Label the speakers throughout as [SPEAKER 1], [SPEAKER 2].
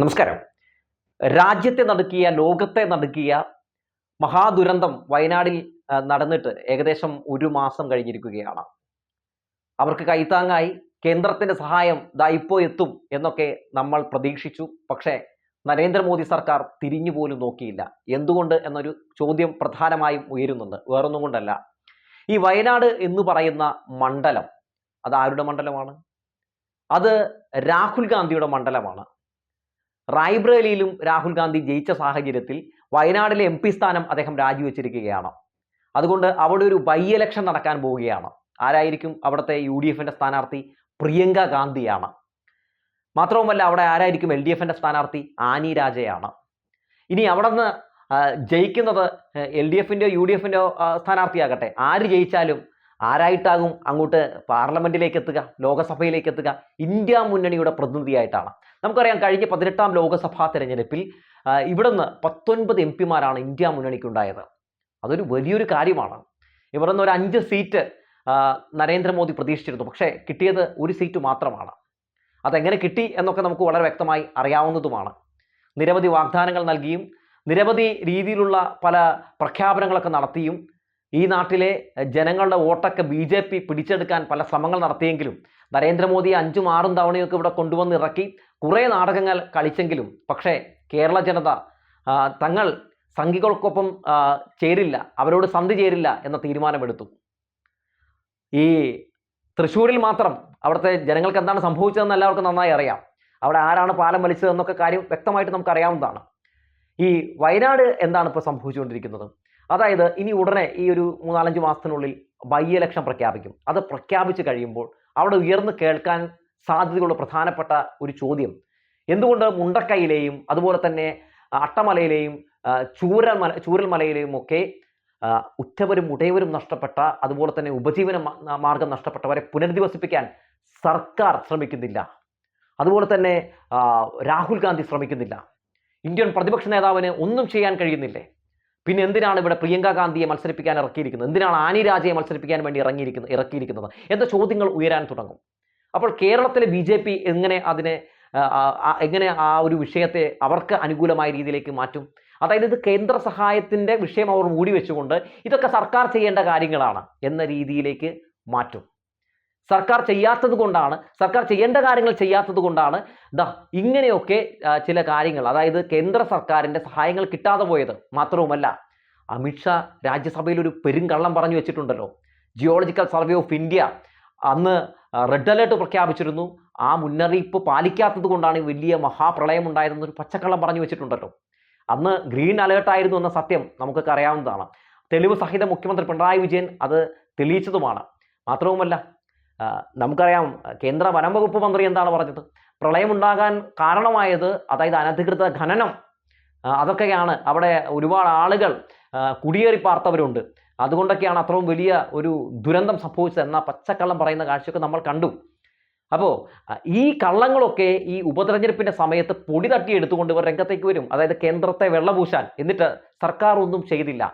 [SPEAKER 1] നമസ്കാരം. രാജ്യത്തെ നടുക്കിയ ലോകത്തെ നടുക്കിയ മഹാദുരന്തം വയനാടിൽ നടന്നിട്ട് ഏകദേശം ഒരു മാസം കഴിഞ്ഞിരിക്കുകയാണ്. അവർക്ക് കൈത്താങ്ങായി കേന്ദ്രത്തിന്റെ സഹായം ദാ എത്തും എന്നൊക്കെ നമ്മൾ പ്രതീക്ഷിച്ചു. പക്ഷേ നരേന്ദ്രമോദി സർക്കാർ തിരിഞ്ഞു പോലും നോക്കിയില്ല. എന്തുകൊണ്ട് എന്നൊരു ചോദ്യം പ്രധാനമായും ഉയരുന്നുണ്ട്. വേറൊന്നും കൊണ്ടല്ല. ഈ വയനാട് എന്ന് പറയുന്ന മണ്ഡലം അത് ആരുടെ മണ്ഡലമാണ്? അത് രാഹുൽ ഗാന്ധിയുടെ മണ്ഡലമാണ്. റായ്ബ്രേലിയിലും രാഹുൽ ഗാന്ധി ജയിച്ച സാഹചര്യത്തിൽ വയനാടിലെ എം പി സ്ഥാനം അദ്ദേഹം രാജിവെച്ചിരിക്കുകയാണ്. അതുകൊണ്ട് അവിടെ ഒരു ബൈ ഇലക്ഷൻ നടക്കാൻ പോവുകയാണ്. ആരായിരിക്കും അവിടുത്തെ യു ഡി എഫിന്റെ സ്ഥാനാർത്ഥി? പ്രിയങ്ക ഗാന്ധിയാണ്. മാത്രവുമല്ല അവിടെ ആരായിരിക്കും എൽ ഡി എഫിന്റെ സ്ഥാനാർത്ഥി? ആനി രാജയാണ്. ഇനി അവിടെ നിന്ന് ജയിക്കുന്നത് എൽ ഡി എഫിന്റെയോ യു ഡി എഫിന്റെയോ സ്ഥാനാർത്ഥിയാകട്ടെ. ആര് ജയിച്ചാലും ആരായിട്ടാകും അങ്ങോട്ട് പാർലമെന്റിലേക്ക് എത്തുക ലോകസഭയിലേക്ക് എത്തുക? ഇന്ത്യ മുന്നണിയുടെ പ്രതിനിധിയായിട്ടാണ്. നമുക്കറിയാം കഴിഞ്ഞ പതിനെട്ടാം ലോകസഭാ തെരഞ്ഞെടുപ്പിൽ ഇവിടുന്ന് പത്തൊൻപത് എം പിമാരാണ് ഇന്ത്യ മുന്നണിക്കുണ്ടായത്. അതൊരു വലിയൊരു കാര്യമാണ്. ഇവിടെ നിന്ന് ഒരു അഞ്ച് സീറ്റ് നരേന്ദ്രമോദി പ്രതീക്ഷിച്ചിരുന്നു. പക്ഷേ കിട്ടിയത് ഒരു സീറ്റ് മാത്രമാണ്. അതെങ്ങനെ കിട്ടി എന്നൊക്കെ നമുക്ക് വളരെ വ്യക്തമായി അറിയാവുന്നതുമാണ്. നിരവധി വാഗ്ദാനങ്ങൾ നൽകിയും നിരവധി രീതിയിലുള്ള പല പ്രഖ്യാപനങ്ങളൊക്കെ നടത്തിയും ഈ നാട്ടിലെ ജനങ്ങളുടെ വോട്ടൊക്കെ ബി ജെ പി പിടിച്ചെടുക്കാൻ പല ശ്രമങ്ങൾ നടത്തിയെങ്കിലും നരേന്ദ്രമോദിയെ അഞ്ചും ആറും തവണയൊക്കെ ഇവിടെ കൊണ്ടുവന്ന് ഇറക്കി കുറേ നാടകങ്ങൾ കളിച്ചെങ്കിലും പക്ഷേ കേരള ജനത തങ്ങൾ സംഘികൾക്കൊപ്പം ചേരില്ല അവരോട് സന്ധി ചേരില്ല എന്ന തീരുമാനമെടുത്തു. ഈ തൃശ്ശൂരിൽ മാത്രം അവിടുത്തെ ജനങ്ങൾക്ക് എന്താണ് സംഭവിച്ചതെന്ന് എല്ലാവർക്കും നന്നായി അറിയാം. അവിടെ ആരാണ് പാലം വലിച്ചതെന്നൊക്കെ കാര്യം വ്യക്തമായിട്ട് നമുക്ക് അറിയാവുന്നതാണ് ഈ വയനാട് എന്താണ് ഇപ്പോൾ സംഭവിച്ചുകൊണ്ടിരിക്കുന്നത്? അതായത് ഇനി ഉടനെ ഈ ഒരു മൂന്നാലഞ്ച് മാസത്തിനുള്ളിൽ ബൈ ഇലക്ഷൻ പ്രഖ്യാപിക്കും. അത് പ്രഖ്യാപിച്ചു കഴിയുമ്പോൾ അവിടെ ഉയർന്നു കേൾക്കാൻ സാധ്യതയുള്ള പ്രധാനപ്പെട്ട ഒരു ചോദ്യം. എന്തുകൊണ്ട് മുണ്ടക്കൈയിലെയും അതുപോലെ തന്നെ അട്ടമലയിലെയും ചൂരൽ ചൂരൽമല ചൂരൽമലയിലെയും ഒക്കെ ഉറ്റവരും ഉടയവരും നഷ്ടപ്പെട്ട അതുപോലെ തന്നെ ഉപജീവന മാർഗം നഷ്ടപ്പെട്ടവരെ പുനരധിവസിപ്പിക്കാൻ സർക്കാർ ശ്രമിക്കുന്നില്ല. അതുപോലെ തന്നെ രാഹുൽ ഗാന്ധി ശ്രമിക്കുന്നില്ല. ഇന്ത്യൻ പ്രതിപക്ഷ നേതാവിന് ഒന്നും ചെയ്യാൻ കഴിയുന്നില്ലേ? പിന്നെ എന്തിനാണ് ഇവിടെ പ്രിയങ്ക ഗാന്ധിയെ മത്സരിപ്പിക്കാൻ ഇറക്കിയിരിക്കുന്നത്? എന്തിനാണ് ആനി രാജയെ മത്സരിപ്പിക്കാൻ വേണ്ടി ഇറങ്ങിയിരിക്കുന്നത് ഇറക്കിയിരിക്കുന്നത്? എന്ന ചോദ്യങ്ങൾ ഉയരാൻ തുടങ്ങും. അപ്പോൾ കേരളത്തിലെ ബി ജെ പി എങ്ങനെ അതിനെ എങ്ങനെ ആ ഒരു വിഷയത്തെ അവർക്ക് അനുകൂലമായ രീതിയിലേക്ക് മാറ്റും? അതായത് ഇത് കേന്ദ്ര സഹായത്തിന്റെ വിഷയം അവർ മൂടി വെച്ചുകൊണ്ട് ഇതൊക്കെ സർക്കാർ ചെയ്യേണ്ട കാര്യങ്ങളാണ് എന്ന രീതിയിലേക്ക് മാറ്റും. സർക്കാർ ചെയ്യാത്തത് കൊണ്ടാണ് സർക്കാർ ചെയ്യേണ്ട കാര്യങ്ങൾ ചെയ്യാത്തത് കൊണ്ടാണ് ദാ ഇങ്ങനെയൊക്കെ ചില കാര്യങ്ങൾ അതായത് കേന്ദ്ര സർക്കാരിന്റെ സഹായങ്ങൾ കിട്ടാതെ പോയത് മാത്രവുമല്ല അമിത്ഷാ രാജ്യസഭയിൽ ഒരു പെരുങ്കള്ളം പറഞ്ഞു വെച്ചിട്ടുണ്ടല്ലോ. ജിയോളജിക്കൽ സർവേ ഓഫ് ഇന്ത്യ അന്ന് റെഡ് അലേർട്ട് പ്രഖ്യാപിച്ചിരുന്നു. ആ മുന്നറിയിപ്പ് പാലിക്കാത്തത് കൊണ്ടാണ് വലിയ മഹാപ്രളയം ഉണ്ടായതെന്നൊരു പച്ചക്കള്ളം പറഞ്ഞു വെച്ചിട്ടുണ്ടല്ലോ. അന്ന് ഗ്രീൻ അലേർട്ടായിരുന്നു എന്ന സത്യം നമുക്കൊക്കെ അറിയാവുന്നതാണ്. തെളിവ് സഹിതം മുഖ്യമന്ത്രി പിണറായി വിജയൻ അത് തെളിയിച്ചതുമാണ്. മാത്രവുമല്ല നമുക്കറിയാം കേന്ദ്ര വനം വകുപ്പ് മന്ത്രി എന്താണ് പറഞ്ഞത്? പ്രളയമുണ്ടാകാൻ കാരണമായത് അതായത് അനധികൃത ഖനനം അതൊക്കെയാണ്. അവിടെ ഒരുപാട് ആളുകൾ കുടിയേറി പാർത്തവരുണ്ട്. അതുകൊണ്ടൊക്കെയാണ് അത്രയും വലിയ ഒരു ദുരന്തം സംഭവിച്ചത് എന്ന പച്ചക്കള്ളം പറയുന്ന കാഴ്ചയൊക്കെ നമ്മൾ കണ്ടു. അപ്പോൾ ഈ കള്ളങ്ങളൊക്കെ ഈ ഉപതെരഞ്ഞെടുപ്പിന്റെ സമയത്ത് പൊടി തട്ടി എടുത്തുകൊണ്ട് ഇവർ രംഗത്തേക്ക് വരും. അതായത് കേന്ദ്രത്തെ വെള്ളപൂശാൻ. എന്നിട്ട് സർക്കാർ ഒന്നും ചെയ്തില്ല.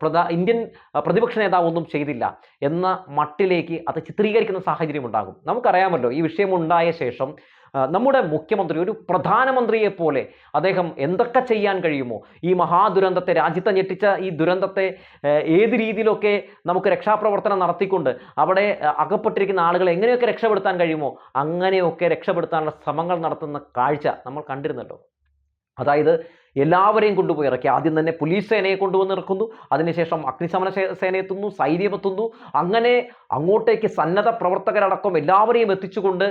[SPEAKER 1] പ്രധാ ഇന്ത്യൻ പ്രതിപക്ഷ നേതാവൊന്നും ചെയ്തില്ല എന്ന മട്ടിലേക്ക് അത് ചിത്രീകരിക്കുന്ന സാഹചര്യം ഉണ്ടാകും. നമുക്കറിയാമല്ലോ ഈ വിഷയം ഉണ്ടായ ശേഷം നമ്മുടെ മുഖ്യമന്ത്രി ഒരു പ്രധാനമന്ത്രിയെ പോലെ അദ്ദേഹം എന്തൊക്കെ ചെയ്യാൻ കഴിയുമോ ഈ മഹാദുരന്തത്തെ രാജ്യത്തെ ഞെട്ടിച്ച ഈ ദുരന്തത്തെ ഏത് രീതിയിലൊക്കെ നമുക്ക് രക്ഷാപ്രവർത്തനം നടത്തിക്കൊണ്ട് അവിടെ അകപ്പെട്ടിരിക്കുന്ന ആളുകളെ എങ്ങനെയൊക്കെ രക്ഷപ്പെടുത്താൻ കഴിയുമോ അങ്ങനെയൊക്കെ രക്ഷപ്പെടുത്താനുള്ള ശ്രമങ്ങൾ നടത്തുന്ന കാഴ്ച നമ്മൾ കണ്ടിരുന്നല്ലോ. അതായത് എല്ലാവരെയും കൊണ്ടുപോയി ഇറക്കി. ആദ്യം തന്നെ പോലീസ് സേനയെ കൊണ്ടുവന്ന് ഇറക്കുന്നു. അതിനുശേഷം അഗ്നിശമന സേന എത്തുന്നു സൈന്യം എത്തുന്നു. അങ്ങനെ അങ്ങോട്ടേക്ക് സന്നദ്ധ പ്രവർത്തകരടക്കം എല്ലാവരെയും എത്തിച്ചുകൊണ്ട്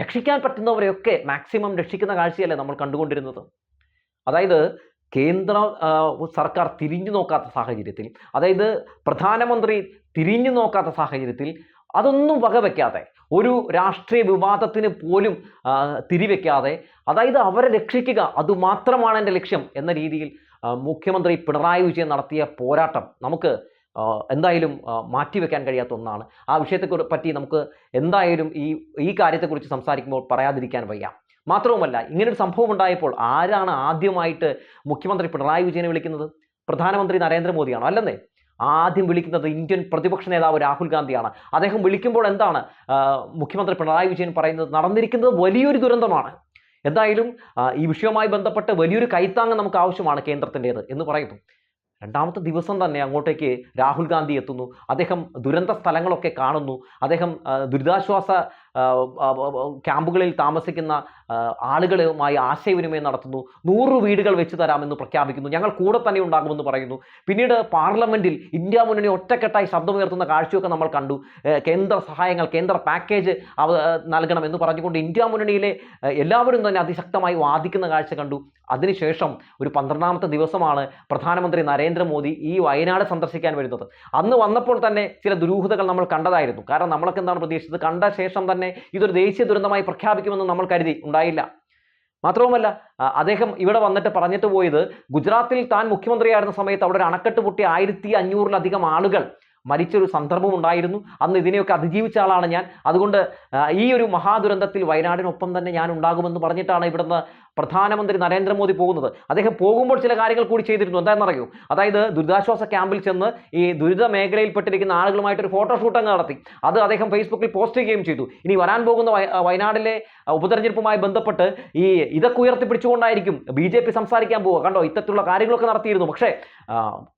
[SPEAKER 1] രക്ഷിക്കാൻ പറ്റുന്നവരെയൊക്കെ മാക്സിമം രക്ഷിക്കുന്ന കാഴ്ചയല്ലേ നമ്മൾ കണ്ടുകൊണ്ടിരുന്നത്. അതായത് കേന്ദ്ര സർക്കാർ തിരിഞ്ഞു നോക്കാത്ത സാഹചര്യത്തിൽ അതായത് പ്രധാനമന്ത്രി തിരിഞ്ഞു നോക്കാത്ത സാഹചര്യത്തിൽ അതൊന്നും വകവെക്കാതെ ഒരു രാഷ്ട്രീയ വിവാദത്തിന് പോലും തിരിവെക്കാതെ അതായത് അവരെ രക്ഷിക്കുക അതുമാത്രമാണ് എന്റെ ലക്ഷ്യം എന്ന രീതിയിൽ മുഖ്യമന്ത്രി പിണറായി വിജയൻ നടത്തിയ പോരാട്ടം നമുക്ക് എന്തായാലും മാറ്റിവെക്കാൻ കഴിയാത്ത ഒന്നാണ്. ആ വിഷയത്തെ പറ്റി നമുക്ക് എന്തായാലും ഈ ഈ കാര്യത്തെക്കുറിച്ച് സംസാരിക്കുമ്പോൾ പറയാതിരിക്കാൻ വയ്യ. മാത്രവുമല്ല ഇങ്ങനൊരു സംഭവം ഉണ്ടായപ്പോൾ ആരാണ് ആദ്യമായിട്ട് മുഖ്യമന്ത്രി പിണറായി വിജയനെ വിളിക്കുന്നത്? പ്രധാനമന്ത്രി നരേന്ദ്രമോദിയാണോ? അല്ലെന്നേ? ആദ്യം വിളിക്കുന്നത് ഇന്ത്യൻ പ്രതിപക്ഷ നേതാവ് രാഹുൽ ഗാന്ധിയാണ്. അദ്ദേഹം വിളിക്കുമ്പോൾ എന്താണ് മുഖ്യമന്ത്രി പിണറായി വിജയൻ പറയുന്നത് നടന്നിരിക്കുന്നത് വലിയൊരു ദുരന്തമാണ്. എന്തായാലും ഈ വിഷയവുമായി ബന്ധപ്പെട്ട് വലിയൊരു കൈത്താങ്ങ് നമുക്ക് ആവശ്യമാണ് കേന്ദ്രത്തിന്റേത് എന്ന് പറയുന്നു. രണ്ടാമത്തെ ദിവസം തന്നെ അങ്ങോട്ടേക്ക് രാഹുൽ ഗാന്ധി എത്തുന്നു. അദ്ദേഹം ദുരന്ത സ്ഥലങ്ങളൊക്കെ കാണുന്നു. അദ്ദേഹം ദുരിതാശ്വാസ ക്യാമ്പുകളിൽ താമസിക്കുന്ന ആളുകളുമായി ആശയവിനിമയം നടത്തുന്നു. നൂറ് വീടുകൾ വെച്ച് തരാമെന്ന് പ്രഖ്യാപിക്കുന്നു. ഞങ്ങൾ കൂടെ തന്നെ ഉണ്ടാകുമെന്ന് പറയുന്നു. പിന്നീട് പാർലമെന്റിൽ ഇന്ത്യ മുന്നണി ഒറ്റക്കെട്ടായി ശബ്ദമുയർത്തുന്ന കാഴ്ചയൊക്കെ നമ്മൾ കണ്ടു. കേന്ദ്ര സഹായങ്ങൾ കേന്ദ്ര പാക്കേജ് അവ നൽകണം എന്ന് പറഞ്ഞുകൊണ്ട് ഇന്ത്യ മുന്നണിയിലെ എല്ലാവരും തന്നെ അതിശക്തമായി വാദിക്കുന്ന കാഴ്ച കണ്ടു. അതിനുശേഷം ഒരു പന്ത്രണ്ടാമത്തെ ദിവസമാണ് പ്രധാനമന്ത്രി നരേന്ദ്രമോദി ഈ വയനാട് സന്ദർശിക്കാൻ വരുന്നത്. അന്ന് വന്നപ്പോൾ തന്നെ ചില ദുരൂഹതകൾ നമ്മൾ കണ്ടതായിരുന്നു. കാരണം നമ്മളൊക്കെ എന്താണ് പ്രതീക്ഷിച്ചത്? കണ്ട ശേഷം തന്നെ ഇതൊരു ദേശീയ ദുരന്തമായി പ്രഖ്യാപിക്കുമെന്ന് നമ്മൾ കരുതി. ഉണ്ടായില്ല. മാത്രവുമല്ല അദ്ദേഹം ഇവിടെ വന്നിട്ട് പറഞ്ഞിട്ട് പോയത് ഗുജറാത്തിൽ താൻ മുഖ്യമന്ത്രിയായിരുന്ന സമയത്ത് അവിടെ ഒരു അണക്കെട്ട് പൊട്ടി ആയിരത്തി അഞ്ഞൂറിലധികം ആളുകൾ മരിച്ചൊരു സന്ദർഭം ഉണ്ടായിരുന്നു. അന്ന് ഇതിനെയൊക്കെ അതിജീവിച്ച ആളാണ് ഞാൻ. അതുകൊണ്ട് ഈ ഒരു മഹാദുരന്തത്തിൽ വയനാടിനൊപ്പം തന്നെ ഞാൻ ഉണ്ടാകുമെന്ന് പറഞ്ഞിട്ടാണ് ഇവിടുന്ന് പ്രധാനമന്ത്രി നരേന്ദ്രമോദി പോകുന്നത്. അദ്ദേഹം പോകുമ്പോൾ ചില കാര്യങ്ങൾ കൂടി ചെയ്തിരുന്നു. എന്താണെന്നറിയൂ? അതായത് ദുരിതാശ്വാസ ക്യാമ്പിൽ ചെന്ന് ഈ ദുരിത മേഖലയിൽപ്പെട്ടിരിക്കുന്ന ആളുകളുമായിട്ട് ഒരു ഫോട്ടോഷൂട്ട് നടത്തി. അത് അദ്ദേഹം ഫേസ്ബുക്കിൽ പോസ്റ്റ് ചെയ്യുകയും ചെയ്തു. ഇനി വരാൻ പോകുന്ന വയനാടിലെ ഉപതെരഞ്ഞെടുപ്പുമായി ബന്ധപ്പെട്ട് ഈ ഇതൊക്കെ ഉയർത്തിപ്പിടിച്ചുകൊണ്ടായിരിക്കും ബി ജെ പി സംസാരിക്കാൻ പോവുക. കണ്ടോ? ഇത്തരത്തിലുള്ള കാര്യങ്ങളൊക്കെ നടത്തിയിരുന്നു. പക്ഷേ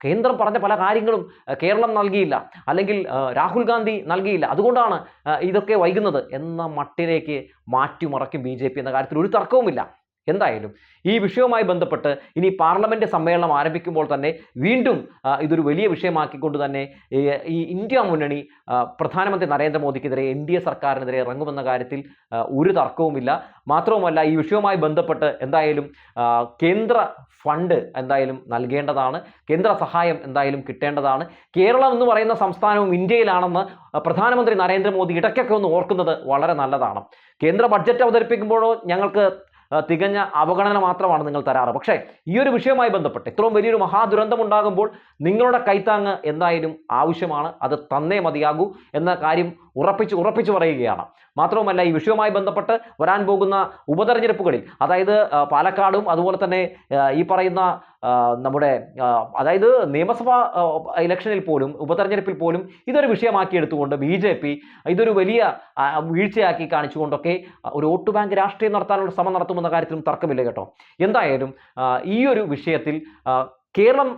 [SPEAKER 1] കേന്ദ്രം പറഞ്ഞ പല കാര്യങ്ങളും കേരളം നൽകിയില്ല. അല്ലെങ്കിൽ രാഹുൽ ഗാന്ധി നൽകിയില്ല. അതുകൊണ്ടാണ് ഇതൊക്കെ വൈകുന്നത് എന്ന മട്ടിലേക്ക് മാറ്റിമറക്കും ബി ജെ പി എന്ന കാര്യത്തിൽ ഒരു തർക്കവുമില്ല. എന്തായാലും ഈ വിഷയവുമായി ബന്ധപ്പെട്ട് ഇനി പാർലമെന്റ് സമ്മേളനം ആരംഭിക്കുമ്പോൾ തന്നെ വീണ്ടും ഇതൊരു വലിയ വിഷയമാക്കിക്കൊണ്ട് തന്നെ ഈ ഇന്ത്യ മുന്നണി പ്രധാനമന്ത്രി നരേന്ദ്രമോദിക്കെതിരെ എൻ ഡി എ സർക്കാരിനെതിരെ ഇറങ്ങുമെന്ന കാര്യത്തിൽ ഒരു തർക്കവുമില്ല. മാത്രവുമല്ല ഈ വിഷയവുമായി ബന്ധപ്പെട്ട് എന്തായാലും കേന്ദ്ര ഫണ്ട് എന്തായാലും നൽകേണ്ടതാണ്. കേന്ദ്ര സഹായം എന്തായാലും കിട്ടേണ്ടതാണ്. കേരളം എന്ന് പറയുന്ന സംസ്ഥാനവും ഇന്ത്യയിലാണെന്ന് പ്രധാനമന്ത്രി നരേന്ദ്രമോദി ഇടയ്ക്കൊക്കെ ഒന്ന് ഓർക്കുന്നത് വളരെ നല്ലതാണ്. കേന്ദ്ര ബഡ്ജറ്റ് അവതരിപ്പിക്കുമ്പോഴോ ഞങ്ങൾക്ക് തികഞ്ഞ അവഗണന മാത്രമാണ് നിങ്ങൾ തരാറ്. പക്ഷേ ഈ ഒരു വിഷയവുമായി ബന്ധപ്പെട്ട് ഇത്രയും വലിയൊരു മഹാദുരന്തം ഉണ്ടാകുമ്പോൾ നിങ്ങളുടെ കൈത്താങ്ങ് എന്തായാലും ആവശ്യമാണ്. അത് തന്നേ മതിയാകൂ എന്ന കാര്യം ഉറപ്പിച്ച് ഉറപ്പിച്ച് പറയുകയാണ്. മാത്രവുമല്ല ഈ വിഷയവുമായി ബന്ധപ്പെട്ട് വരാൻ പോകുന്ന ഉപതെരഞ്ഞെടുപ്പുകളിൽ അതായത് പാലക്കാടും അതുപോലെ തന്നെ ഈ പറയുന്ന നമ്മുടെ അതായത് നിയമസഭാ ഇലക്ഷനിൽ പോലും ഉപതെരഞ്ഞെടുപ്പിൽ പോലും ഇതൊരു വിഷയമാക്കി എടുത്തുകൊണ്ട് ബി ജെ പി ഇതൊരു വലിയ വീഴ്ചയാക്കി കാണിച്ചുകൊണ്ടൊക്കെ ഒരു വോട്ട് ബാങ്ക് രാഷ്ട്രീയം നടത്താനുള്ള ശ്രമം നടത്തുമെന്ന കാര്യത്തിലും തർക്കമില്ല കേട്ടോ. എന്തായാലും ഈ ഒരു വിഷയത്തിൽ കേരളം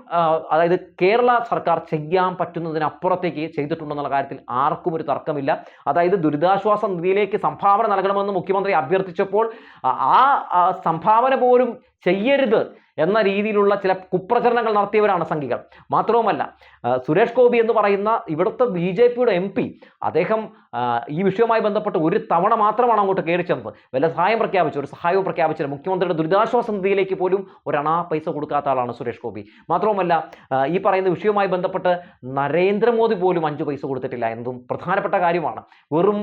[SPEAKER 1] അതായത് കേരള സർക്കാർ ചെയ്യാൻ പറ്റുന്നതിനപ്പുറത്തേക്ക് ചെയ്തിട്ടുണ്ടെന്നുള്ള കാര്യത്തിൽ ആർക്കും ഒരു തർക്കമില്ല. അതായത് ദുരിതാശ്വാസ നിധിയിലേക്ക് സംഭാവന നൽകണമെന്ന് മുഖ്യമന്ത്രി അഭ്യർത്ഥിച്ചപ്പോൾ ആ സംഭാവന പോലും ചെയ്യരുത് എന്ന രീതിയിലുള്ള ചില കുപ്രചരണങ്ങൾ നടത്തിയവരാണ് സംഘികൾ. മാത്രവുമല്ല സുരേഷ് ഗോപി എന്ന് പറയുന്ന ഇവിടുത്തെ ബി ജെ പിയുടെ എം പി അദ്ദേഹം ഈ വിഷയവുമായി ബന്ധപ്പെട്ട് ഒരു തവണ മാത്രമാണ് അങ്ങോട്ട് കയറി ചെന്നത്. വല്ല സഹായം പ്രഖ്യാപിച്ചു. ഒരു സഹായവും പ്രഖ്യാപിച്ചില്ല. മുഖ്യമന്ത്രിയുടെ ദുരിതാശ്വാസ നിധിയിലേക്ക് പോലും ഒരണാ പൈസ കൊടുക്കാത്ത ആളാണ് സുരേഷ് ഗോപി. മാത്രവുമല്ല ഈ പറയുന്ന വിഷയവുമായി ബന്ധപ്പെട്ട് നരേന്ദ്രമോദി പോലും അഞ്ച് പൈസ കൊടുത്തിട്ടില്ല. എന്നതും പ്രധാനപ്പെട്ട കാര്യമാണ്. വെറും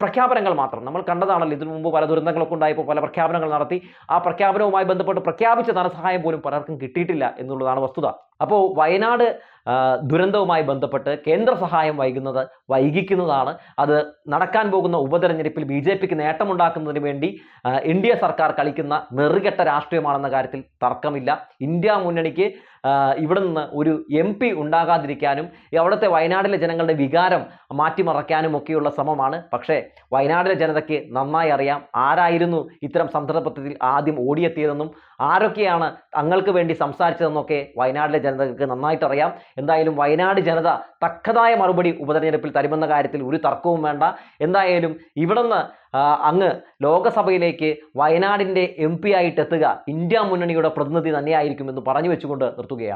[SPEAKER 1] പ്രഖ്യാപനങ്ങൾ മാത്രം. നമ്മൾ കണ്ടതാണല്ലോ ഇതിനു മുമ്പ് പല ദുരന്തങ്ങളൊക്കെ ഉണ്ടായപ്പോൾ പല പ്രഖ്യാപനങ്ങൾ നടത്തി. ആ പ്രഖ്യാപനവുമായി ബന്ധപ്പെട്ട് പ്രഖ്യാപിച്ച ധനസഹായം പോലും പലർക്കും കിട്ടിയിട്ടില്ല എന്നുള്ളതാണ് വസ്തുത. അപ്പോൾ വയനാട് ദുരന്തവുമായി ബന്ധപ്പെട്ട് കേന്ദ്ര സഹായം വൈകുന്നത് വൈകിക്കുന്നതാണ്. അത് നടക്കാൻ പോകുന്ന ഉപതെരഞ്ഞെടുപ്പിൽ ബി ജെ പിക്ക് നേട്ടമുണ്ടാക്കുന്നതിന് വേണ്ടി എ സർക്കാർ കളിക്കുന്ന നെറുകെട്ട രാഷ്ട്രീയമാണെന്ന കാര്യത്തിൽ തർക്കമില്ല. ഇന്ത്യ മുന്നണിക്ക് ഇവിടെ നിന്ന് ഒരു എം പി ഉണ്ടാകാതിരിക്കാനും അവിടുത്തെ വയനാട്ടിലെ ജനങ്ങളുടെ വികാരം മാറ്റിമറയ്ക്കാനും ഒക്കെയുള്ള ശ്രമമാണ്. പക്ഷേ വയനാടിലെ ജനതയ്ക്ക് നന്നായി അറിയാം ആരായിരുന്നു ഇത്തരം സന്ദർഭത്തിൽ ആദ്യം ഓടിയെത്തിയതെന്നും ആരൊക്കെയാണ് തങ്ങൾക്ക് വേണ്ടി സംസാരിച്ചതെന്നൊക്കെ വയനാടിലെ ജനതയ്ക്ക് നന്നായിട്ട് അറിയാം എന്തായാലും വയനാട് ജനത തക്കതായ മറുപടി ഉപതെരഞ്ഞെടുപ്പിൽ തരുമെന്ന കാര്യത്തിൽ ഒരു തർക്കവും വേണ്ട. എന്തായാലും ഇവിടുന്ന് അങ്ങ് ലോകസഭയിലേക്ക് വയനാടിന്റെ എം പി ആയിട്ട് എത്തുക ഇന്ത്യ മുന്നണിയുടെ പ്രതിനിധി തന്നെയായിരിക്കുമെന്ന് പറഞ്ഞു വെച്ചുകൊണ്ട് നിർത്തുകയാണ്.